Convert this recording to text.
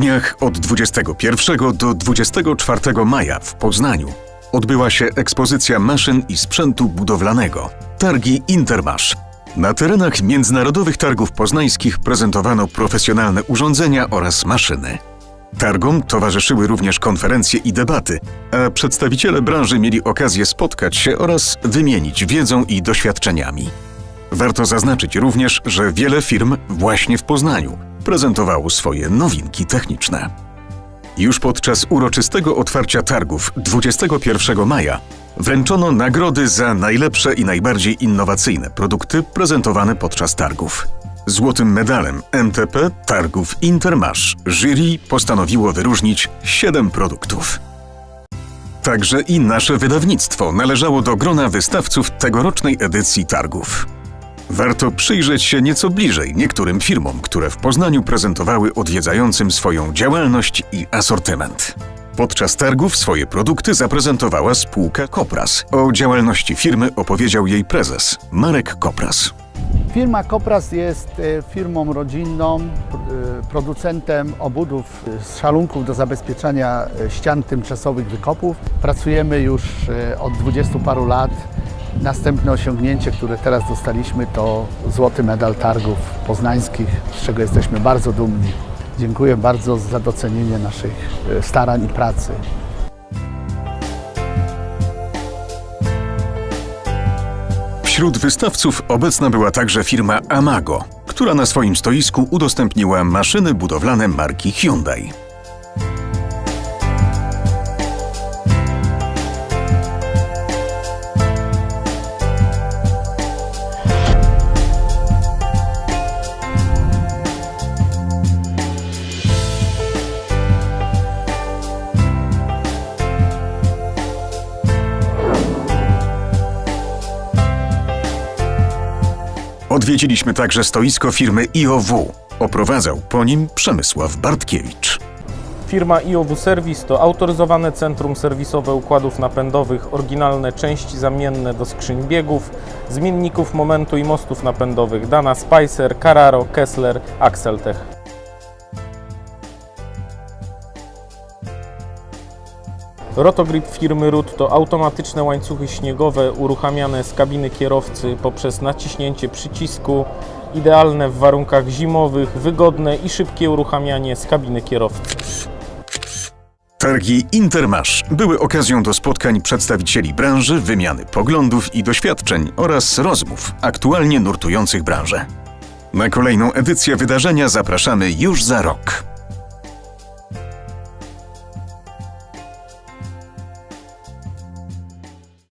dniach od 21 do 24 maja w Poznaniu odbyła się ekspozycja maszyn i sprzętu budowlanego Targi Intermasz. Na terenach międzynarodowych targów poznańskich prezentowano profesjonalne urządzenia oraz maszyny. Targom towarzyszyły również konferencje i debaty, a przedstawiciele branży mieli okazję spotkać się oraz wymienić wiedzą i doświadczeniami. Warto zaznaczyć również, że wiele firm właśnie w Poznaniu prezentowało swoje nowinki techniczne. Już podczas uroczystego otwarcia targów 21 maja wręczono nagrody za najlepsze i najbardziej innowacyjne produkty prezentowane podczas targów. Złotym medalem MTP Targów Intermasz jury postanowiło wyróżnić 7 produktów. Także i nasze wydawnictwo należało do grona wystawców tegorocznej edycji targów. Warto przyjrzeć się nieco bliżej niektórym firmom, które w Poznaniu prezentowały odwiedzającym swoją działalność i asortyment. Podczas targów swoje produkty zaprezentowała spółka Kopras. O działalności firmy opowiedział jej prezes Marek Kopras. Firma Kopras jest e, firmą rodzinną, e, producentem obudów e, z szalunków do zabezpieczania ścian tymczasowych wykopów. Pracujemy już od 20 paru lat. Następne osiągnięcie, które teraz dostaliśmy, to złoty medal targów poznańskich, z czego jesteśmy bardzo dumni. Dziękuję bardzo za docenienie naszych e, starań i pracy. Wśród wystawców obecna była także firma Amago, która na swoim stoisku udostępniła maszyny budowlane marki Hyundai. Odwiedziliśmy także stoisko firmy IOW. Oprowadzał po nim Przemysław Bartkiewicz. Firma IOW Service to autoryzowane centrum serwisowe układów napędowych, oryginalne części zamienne do skrzyń biegów, zmienników momentu i mostów napędowych Dana Spicer, Carraro, Kessler, Axeltech. Rotogrip firmy RUT to automatyczne łańcuchy śniegowe uruchamiane z kabiny kierowcy poprzez naciśnięcie przycisku, idealne w warunkach zimowych, wygodne i szybkie uruchamianie z kabiny kierowcy. Targi Intermasz były okazją do spotkań przedstawicieli branży, wymiany poglądów i doświadczeń oraz rozmów aktualnie nurtujących branżę. Na kolejną edycję wydarzenia zapraszamy już za rok.